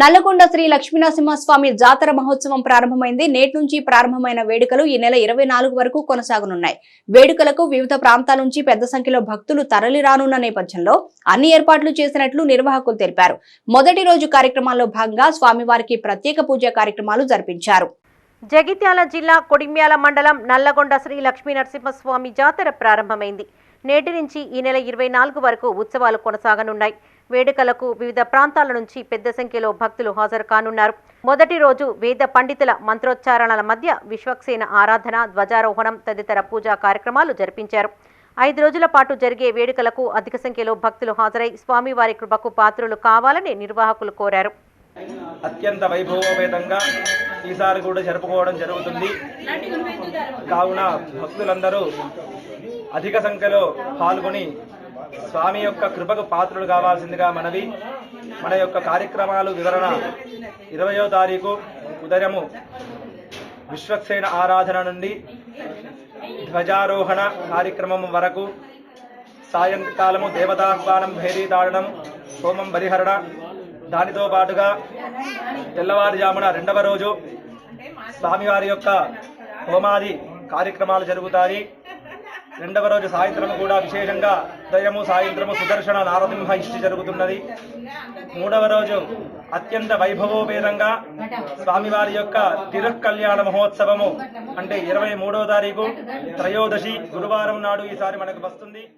నల్లగొండ శ్రీ లక్ష్మీనరసింహస్వామి జాతర మహోత్సవం ప్రారంభమైంది. నేటి నుంచి ప్రారంభమైన వేడుకలు ఈ నెల ఇరవై నాలుగు వరకు కొనసాగనున్నాయి. వేడుకలకు వివిధ ప్రాంతాల నుంచి పెద్ద సంఖ్యలో భక్తులు తరలి రానున్న నేపథ్యంలో అన్ని ఏర్పాట్లు చేసినట్లు నిర్వాహకులు తెలిపారు. మొదటి రోజు కార్యక్రమాల్లో భాగంగా స్వామివారికి ప్రత్యేక పూజా కార్యక్రమాలు జరిపించారు. జగిత్యాల జిల్లా కొడిమ్యాల మండలం నల్లగొండ శ్రీ లక్ష్మీ నరసింహస్వామి జాతర ప్రారంభమైంది. నేటి నుంచి ఈ నెల ఇరవై నాలుగు వరకు ఉత్సవాలు కొనసాగనున్నాయి. వేడుకలకు వివిధ ప్రాంతాల నుంచి పెద్ద సంఖ్యలో భక్తులు హాజరు కానున్నారు. మొదటి రోజు వేద పండితుల మంత్రోచ్చారణల మధ్య విశ్వక్సేన ఆరాధన ధ్వజారోహణం తదితర పూజా కార్యక్రమాలు జరిపించారు. ఐదు రోజుల పాటు జరిగే వేడుకలకు అధిక సంఖ్యలో భక్తులు హాజరై స్వామివారి కృపకు పాత్రులు కావాలని నిర్వాహకులు కోరారు. అత్యంత వైభవోపేతంగా ఈసారి కూడా జరుపుకోవడం జరుగుతుంది. కావున భక్తులందరూ అధిక సంఖ్యలో పాల్గొని స్వామి యొక్క కృపకు పాత్రులు కావాల్సిందిగా మనవి. మన యొక్క కార్యక్రమాలు వివరణ ఇరవయో తారీఖు ఉదయము విశ్వక్సేన ఆరాధన నుండి ధ్వజారోహణ కార్యక్రమం వరకు సాయంకాలము దేవతాహ్వానం భేరీ దాడడం హోమం బలిహరణ. దానితో పాటుగా తెల్లవారుజామున రెండవ రోజు స్వామివారి యొక్క హోమాది కార్యక్రమాలు జరుగుతాయి. రెండవ రోజు సాయంత్రం కూడా విశేషంగా ఉదయము సాయంత్రము సుదర్శన నారసింహ ఇష్టి జరుగుతున్నది. మూడవ రోజు అత్యంత వైభవోపేతంగా స్వామివారి యొక్క తిరుకల్యాణ మహోత్సవము. అంటే ఇరవై మూడవ తారీఖు త్రయోదశి గురువారం నాడు ఈసారి మనకు వస్తుంది.